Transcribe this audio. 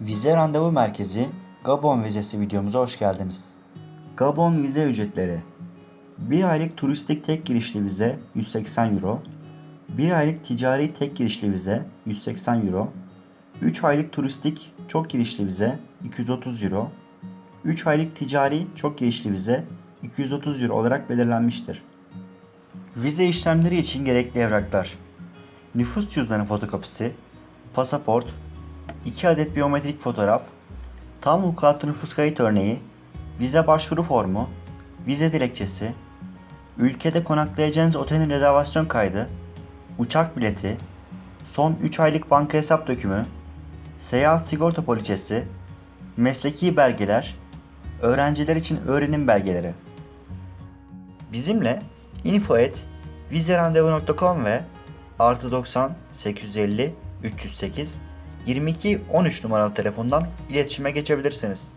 Vize Randevu Merkezi Gabon vizesi videomuza hoş geldiniz. Gabon vize ücretleri 1 aylık turistik tek girişli vize 180 Euro 1 aylık ticari tek girişli vize 180 Euro 3 aylık turistik çok girişli vize 230 Euro 3 aylık ticari çok girişli vize 230 Euro olarak belirlenmiştir. Vize işlemleri için gerekli evraklar Nüfus cüzdanı fotokopisi Pasaport 2 adet biyometrik fotoğraf, tam vukuatlı nüfus kayıt örneği, vize başvuru formu, vize dilekçesi, ülkede konaklayacağınız otelin rezervasyon kaydı, uçak bileti, son 3 aylık banka hesap dökümü, seyahat sigorta poliçesi, mesleki belgeler, öğrenciler için öğrenim belgeleri. Bizimle info et vizerandevu.com ve artı 90 850 308 22 13 numaralı telefondan iletişime geçebilirsiniz.